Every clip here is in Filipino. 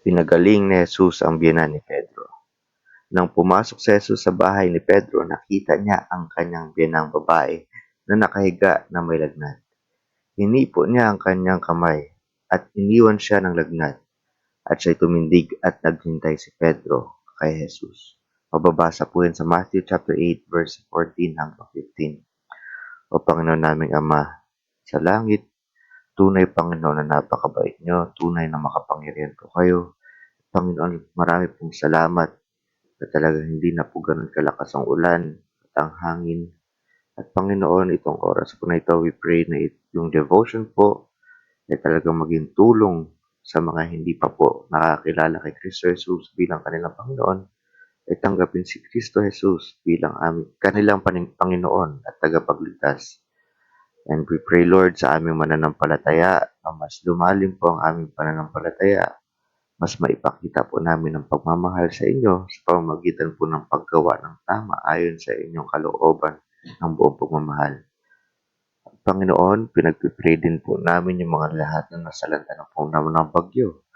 Pinagaling ni Jesus ang biyenan ni Pedro. Nang pumasok si Jesus sa bahay ni Pedro, nakita niya ang kanyang biyenang babae na nakahiga na may lagnat. Hinipo niya ang kanyang kamay at iniwan siya ng lagnat. At siya'y tumindig at naghintay si Pedro kay Jesus. Mababasa po yan sa Matthew chapter 8 verse 14 hanggang 15. O Panginoon naming Ama, sa langit, tunay Panginoon na napakabait nyo, tunay na makapangyarihan po kayo. Panginoon, marami pong salamat na talaga hindi na po ganun kalakas ang ulan at ang hangin. At Panginoon, itong oras po na ito, we pray na yung devotion po ay talagang maging tulong sa mga hindi pa po nakakilala kay Kristo Jesus bilang kanilang Panginoon ay tanggapin si Kristo Jesus bilang aming kanilang Panginoon at tagapagligtas. And we pray, Lord, sa aming mananampalataya na mas lumalim po ang aming pananampalataya mas maipakita po namin ang pagmamahal sa inyo sa pamamagitan po ng paggawa ng tama ayon sa inyong kalooban ng buong pagmamahal. Panginoon, pinagpipray din po namin yung mga lahat na nasalanta na po naman ng bagyo.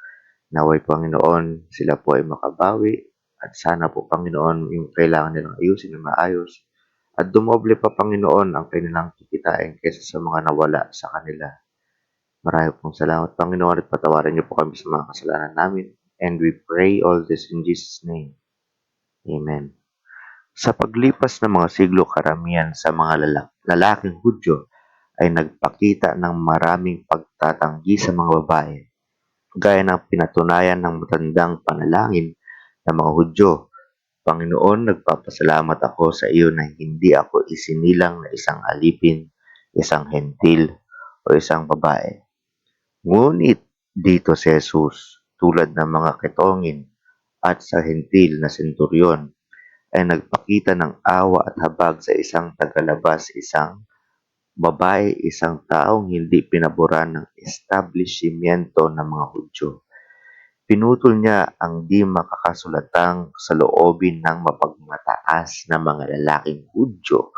Naway Panginoon, sila po ay makabawi at sana po Panginoon yung kailangan nilang ayusin na maayos at dumoble pa Panginoon ang kanilang kikitain kaysa sa mga nawala sa kanila. Marami pong salamat, Panginoon, at patawarin niyo po kami sa mga kasalanan namin. And we pray all this in Jesus' name. Amen. Sa paglipas ng mga siglo, karamihan sa mga lala- lalaking Hudyo ay nagpakita ng maraming pagtatanggi sa mga babae, gaya ng pinatunayan ng matandang panalangin ng mga Hudyo. Panginoon, nagpapasalamat ako sa iyo na hindi ako isinilang na isang alipin, isang hentil, o isang babae. Ngunit dito si Jesus, tulad ng mga ketongin at sa hentil na senturyon, ay nagpakita ng awa at habag sa isang tagalabas, isang babae, isang taong hindi pinaboran ng establishmento ng mga Hudyo. Pinutol niya ang di makakasulatang sa loobin ng mapagmataas na mga lalaking Hudyo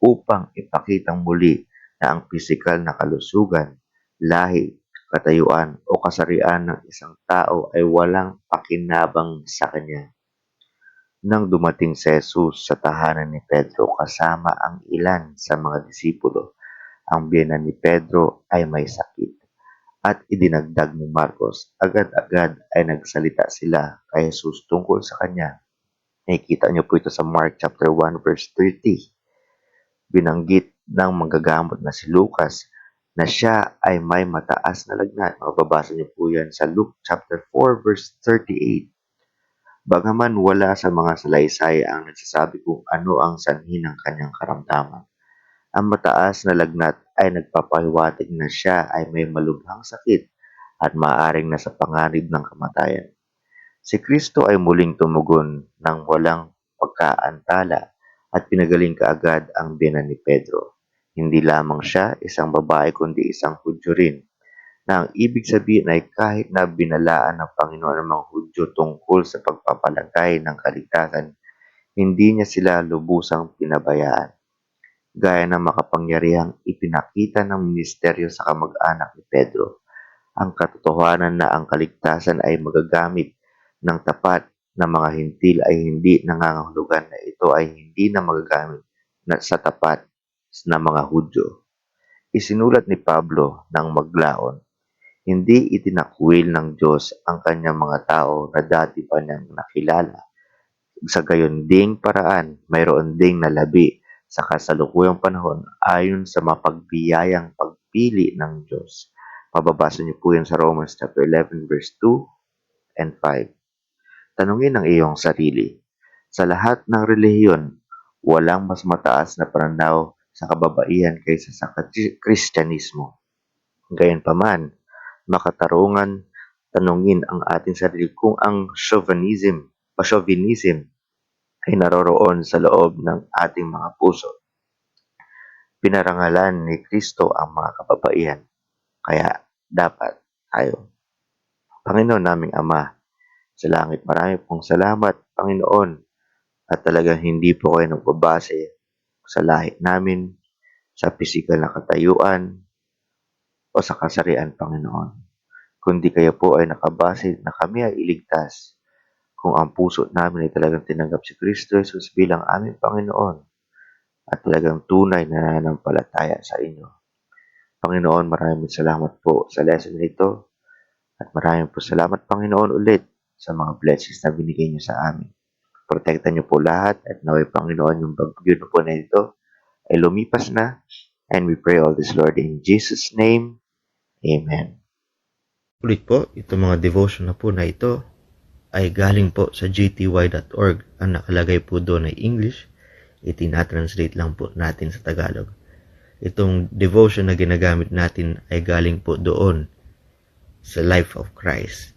upang ipakitang muli na ang pisikal na kalusugan, lahi, katayuan o kasarian ng isang tao ay walang pakinabang sa kanya. Nang dumating si Jesus sa tahanan ni Pedro kasama ang ilan sa mga disipulo, ang biyenan ni Pedro ay may sakit. At idinagdag ni Marcos, agad-agad ay nagsalita sila kay Jesus tungkol sa kanya. Nakikita niyo po ito sa Mark chapter 1 verse 30. Binanggit ng manggagamot na si Lucas na siya ay may mataas na lagnat. Mababasa niyo po yan sa Luke chapter 4 verse 38. Bagaman wala sa mga salaysay ang nagsasabi kung ano ang sanhi ng kanyang karamdaman. Ang mataas na lagnat ay nagpapahiwatig na siya ay may malubhang sakit at maaaring nasa panganib ng kamatayan. Si Kristo ay muling tumugon ng walang pagkaantala at pinagaling kaagad ang biyanan ni Pedro. Hindi lamang siya isang babae kundi isang Hudyo rin na ang ibig sabihin ay kahit na binalaan ng Panginoon ang mga Hudyo tungkol sa pagpapalagay ng kaligtasan, hindi niya sila lubusang pinabayaan. Gaya ng makapangyarihang ipinakita ng ministeryo sa kamag-anak ni Pedro, ang katotohanan na ang kaligtasan ay magagamit ng tapat na mga hintil ay hindi nangangahulugan na ito ay hindi na magagamit na sa tapat na mga Hudyo. Isinulat ni Pablo ng maglaon, hindi itinakwil ng Diyos ang kanyang mga tao na dati pa niyang nakilala. Sa gayon ding paraan, mayroon ding nalabi sa kasalukuyang panahon ayon sa mapagbiyayang pagpili ng Diyos. Mababasa niyo po yan sa Romans chapter 11 verse 2 and 5. Tanungin ang iyong sarili. Sa lahat ng relihiyon, walang mas mataas na pananaw sa kababaihan kaysa sa Kristyanismo. Gayunpaman, makatarungan tanungin ang ating sarili kung ang chauvinism o chauvinism ay naroroon sa loob ng ating mga puso. Pinarangalan ni Kristo ang mga kababaihan, kaya dapat tayo. Panginoon naming Ama, sa langit marami pong salamat, Panginoon, at talagang hindi po kayo nagbabase sa lahi namin, sa pisikal na katayuan, o sa kasarian, Panginoon. kundi kayo po ay nakabase na kami ay iligtas kung ang puso namin ay talagang tinanggap si Kristo Jesus bilang aming Panginoon at talagang tunay na nananampalataya sa inyo. Panginoon, maraming salamat po sa lesson nito at maraming po salamat Panginoon ulit sa mga blessings na binigay niyo sa amin. Protektan niyo po lahat at naway Panginoon yung bagyo na po na ito ay lumipas na and we pray all this Lord in Jesus' name. Amen. Ulit po, itong mga devotion na po na ito ay galing po sa gty.org. Ang nakalagay po doon ay English. Itinatranslate lang po natin sa Tagalog. Itong devotion na ginagamit natin ay galing po doon sa Life of Christ.